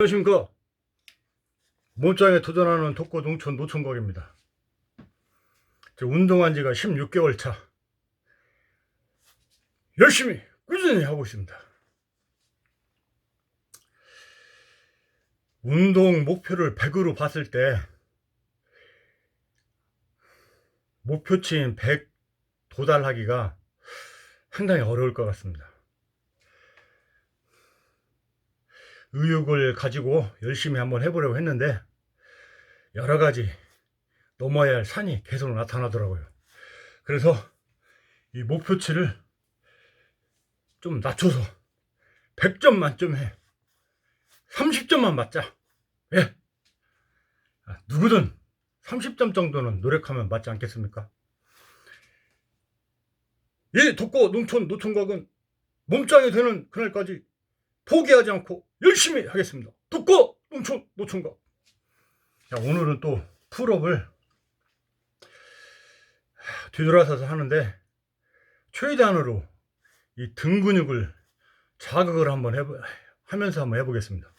안녕하십니까 몸짱에 도전하는 독거 농촌 노총각입니다. 저 운동한 지가 16개월 차 열심히 꾸준히 하고 있습니다. 운동 목표를 100으로 봤을 때 목표치인 100 도달하기가 상당히 어려울 것 같습니다 의욕을 가지고 열심히 한번 해보려고 했는데 여러 가지 넘어야 할 산이 계속 나타나더라고요. 그래서 이 목표치를 좀 낮춰서 100점 만점에 30점만 맞자. 예. 아, 누구든 30점 정도는 노력하면 맞지 않겠습니까? 이 독거 농촌 노총각은 몸짱이 되는 그날까지 포기하지 않고 열심히 하겠습니다. 독거 농촌 노총각. 자, 오늘은 또 풀업을 뒤돌아서서 하는데 최대한으로 이 등 근육을 자극을 한번 해보, 하면서 한번 해보겠습니다.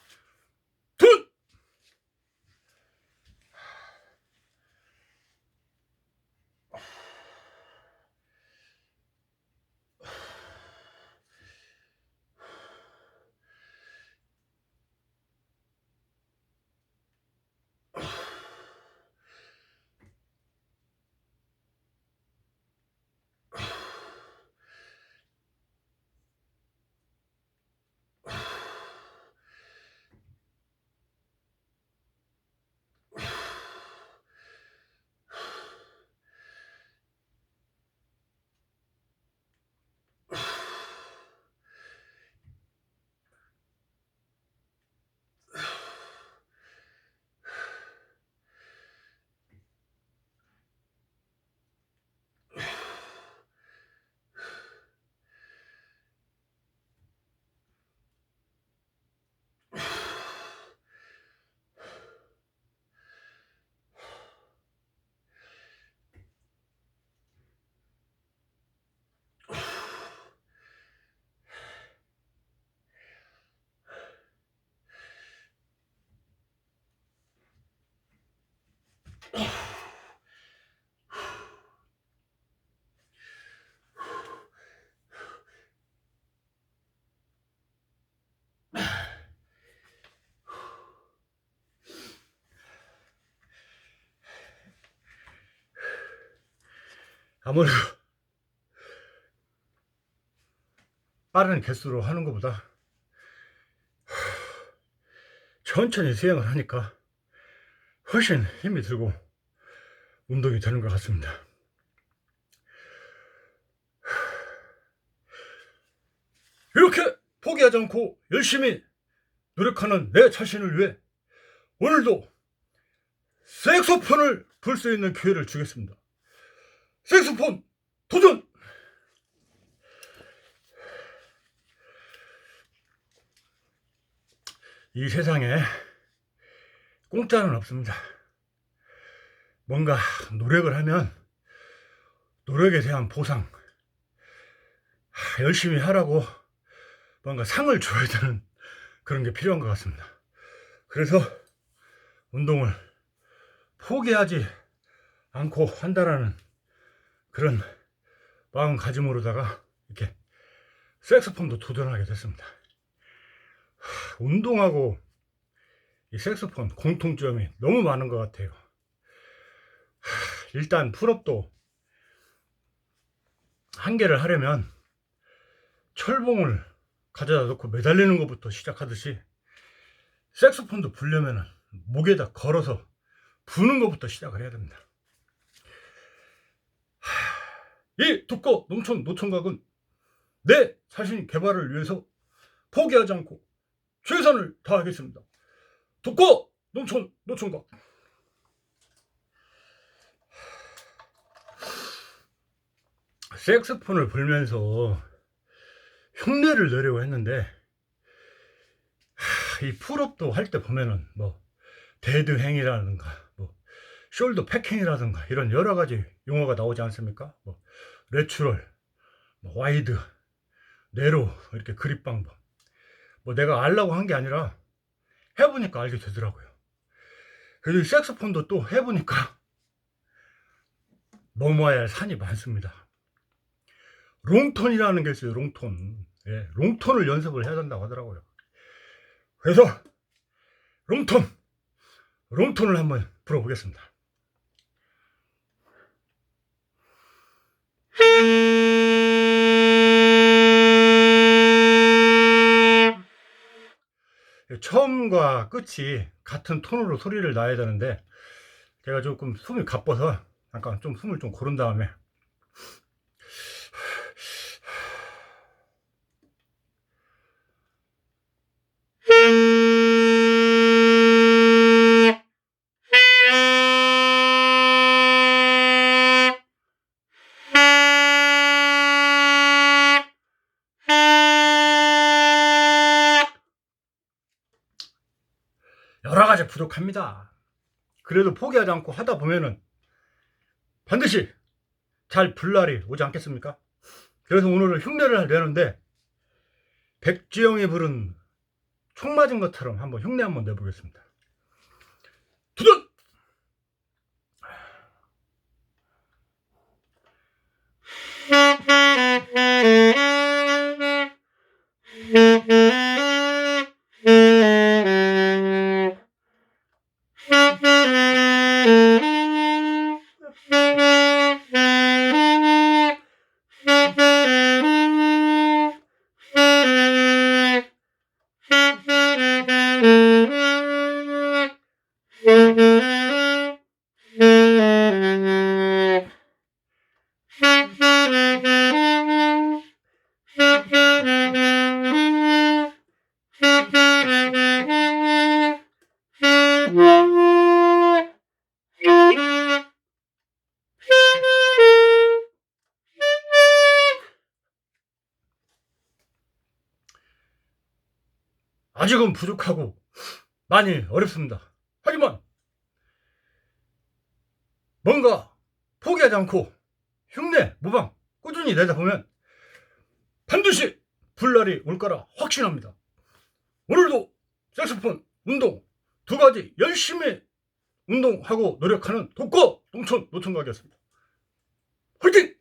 아무래도 빠른 개수로 하는 것보다 천천히 수행을 하니까 훨씬 힘이 들고 운동이 되는 것 같습니다. 이렇게 포기하지 않고 열심히 노력하는 내 자신을 위해 오늘도 색소폰을 불 수 있는 기회를 주겠습니다. 색소폰 도전! 이 세상에 공짜는 없습니다. 뭔가 노력을 하면 노력에 대한 보상, 하, 열심히 하라고 뭔가 상을 줘야 되는 그런 게 필요한 것 같습니다. 그래서 운동을 포기하지 않고 한다라는 그런 마음가짐으로다가 이렇게 색소폰도 도전하게 됐습니다. 하, 운동하고 이 색소폰 공통점이 너무 많은 것 같아요. 하, 일단 풀업도 한 개를 하려면 철봉을 가져다 놓고 매달리는 것부터 시작하듯이 색소폰도 불려면 목에다 걸어서 부는 것부터 시작을 해야 됩니다. 이 독거 농촌 노총각은 내 자신 개발을 위해서 포기하지 않고 최선을 다하겠습니다. 독거 농촌 노총각. 색스폰을 불면서 흉내를 내려고 했는데 하, 이 풀업도 할 때 보면은 뭐뭐 숄더 패킹이라든가 이런 여러 가지 용어가 나오지 않습니까? 뭐 레추럴, 뭐 와이드, 네로 이렇게 그립 방법. 뭐 내가 알라고 한 게 아니라 해보니까 알게 되더라고요. 그리고 이 색소폰도 또 해보니까 넘어야 할 산이 많습니다. 롱톤이라는 게 있어요, 롱톤. 예, 롱톤을 연습을 해야 된다고 하더라고요. 그래서 롱톤, 롱톤을 한번 불어보겠습니다. 처음과 끝이 같은 톤으로 소리를 놔야 되는데 제가 조금 숨이 가빠서 잠깐 좀 숨을 좀 고른 다음에 여러 가지 부족합니다. 그래도 포기하지 않고 하다 보면은 반드시 잘 불날이 오지 않겠습니까? 그래서 오늘은 흉내를 내는데 백지영이 부른 총 맞은 것처럼 한번 흉내 한번 내보겠습니다. 아직은 부족하고 많이 어렵습니다. 하지만 뭔가 포기하지 않고 흉내, 모방 꾸준히 내다 보면 반드시 불날이 올 거라 확신합니다. 오늘도 색소폰 운동 두 가지 열심히 운동하고 노력하는 독거 농촌 노총각이었습니다. 화이팅!